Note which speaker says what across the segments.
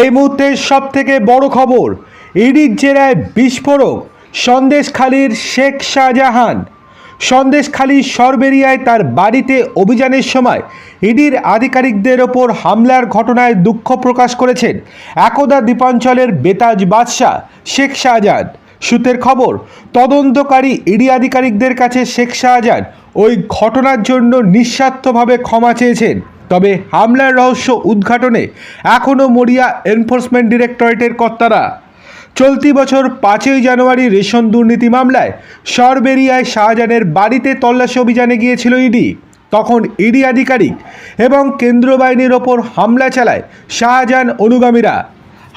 Speaker 1: এই মুহূর্তের সব থেকে বড় খবর, ইডির জেরায় বিস্ফোরক, সন্দেশখালীর শেখ শাহজাহান। সন্দেশখালী সরবেরিয়ায় তার বাড়িতে অভিযানের সময় ইডির আধিকারিকদের ওপর হামলার ঘটনায় দুঃখ প্রকাশ করেছেন একদা দ্বীপাঞ্চলের বেতাজ বাদশাহ শেখ শাহজাহান। সূত্রের খবর, তদন্তকারী ইডি আধিকারিকদের কাছে শেখ শাহজাহান ওই ঘটনার জন্য নিঃস্বার্থভাবে ক্ষমা চেয়েছেন। তবে হামলার রহস্য উদ্ঘাটনে এখনও মরিয়া এনফোর্সমেন্ট ডিরেক্টরেটের কর্তারা। চলতি বছর পাঁচই জানুয়ারি রেশন দুর্নীতি মামলায় সরবেরিয়ায় শাহজাহানের বাড়িতে তল্লাশি অভিযানে গিয়েছিল ইডি। তখন ইডি আধিকারিক এবং কেন্দ্র বাহিনীর ওপর হামলা চালায় শাহজাহান অনুগামীরা।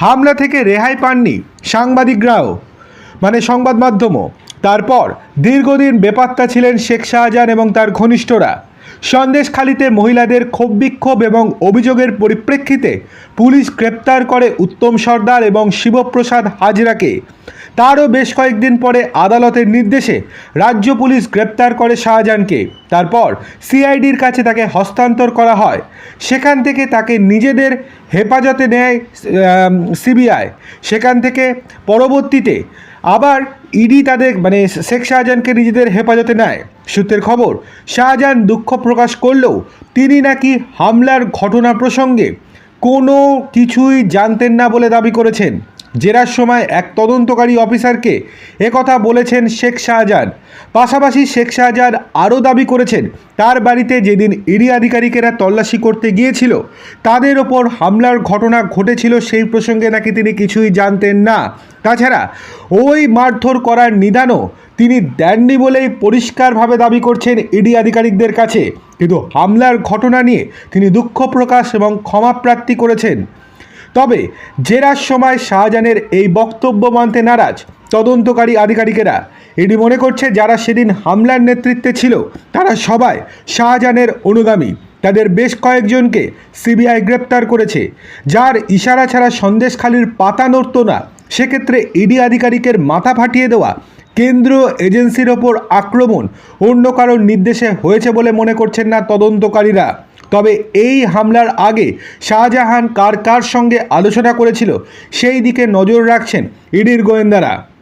Speaker 1: হামলা থেকে রেহাই পাননি সাংবাদিকরাও। মানে সংবাদ মাধ্যমও। তারপর দীর্ঘদিন বেপাত্তা ছিলেন শেখ শাহজাহান এবং তার ঘনিষ্ঠরা। সন্দেশখালিতে মহিলাদের ক্ষোভ বিক্ষোভ এবং অভিযোগের পরিপ্রেক্ষিতে পুলিশ গ্রেপ্তার করে উত্তম সর্দার এবং শিবপ্রসাদ হাজরাকে। তারও বেশ কয়েকদিন পরে আদালতের নির্দেশে রাজ্য পুলিশ গ্রেপ্তার করে শাহজাহানকে। তারপর সিআইডির কাছে তাকে হস্তান্তর করা হয়। সেখান থেকে তাকে নিজেদের হেফাজতে নেয় সিবিআই। সেখান থেকে পরবর্তীতে আবার ইডি তাদের মানে শেখ শাহজাহানকে নিজেদের হেফাজতে নেয়। সূত্রের খবর, শাহজাহান দুঃখ প্রকাশ করলেও তিনি নাকি হামলার ঘটনা প্রসঙ্গে কোনো কিছুই জানতেন না বলে দাবি করেছেন। জেরার সময় এক তদন্তকারী অফিসারকে একথা বলেছেন শেখ শাহজাহান। পাশাপাশি শেখ শাহজাহান আরও দাবি করেছেন, তার বাড়িতে যেদিন ইডি আধিকারিকেরা তল্লাশি করতে গিয়েছিল, তাদের ওপর হামলার ঘটনা ঘটেছিল সেই প্রসঙ্গে নাকি তিনি কিছুই জানতেন না। তাছাড়া ওই মারধর করার নিদানও তিনি দেননি বলেই পরিষ্কারভাবে দাবি করছেন ইডি আধিকারিকদের কাছে। কিন্তু হামলার ঘটনা নিয়ে তিনি দুঃখ প্রকাশ এবং ক্ষমাপ্রার্থী করেছেন। তবে জেরার সময় শাহজাহানের এই বক্তব্য মানতে নারাজ তদন্তকারী আধিকারিকেরা। এটি মনে করছে যারা সেদিন হামলার নেতৃত্বে ছিল, তারা সবাই শাহজাহানের অনুগামী। তাদের বেশ কয়েকজনকে সিবিআই গ্রেপ্তার করেছে, যার ইশারা ছাড়া সন্দেশখালির পাতা নড়ত না। সেক্ষেত্রে ইডি আধিকারিকের মাথা ফাটিয়ে দেওয়া কেন্দ্রীয় এজেন্সির ওপর আক্রমণ অন্য কারোর নির্দেশে হয়েছে বলে মনে করছেন না তদন্তকারীরা। তবে এই হামলার আগে শাহজাহান কার কার সঙ্গে আলোচনা করেছিল, সেই দিকে নজর রাখছেন ইডির গোয়েন্দারা।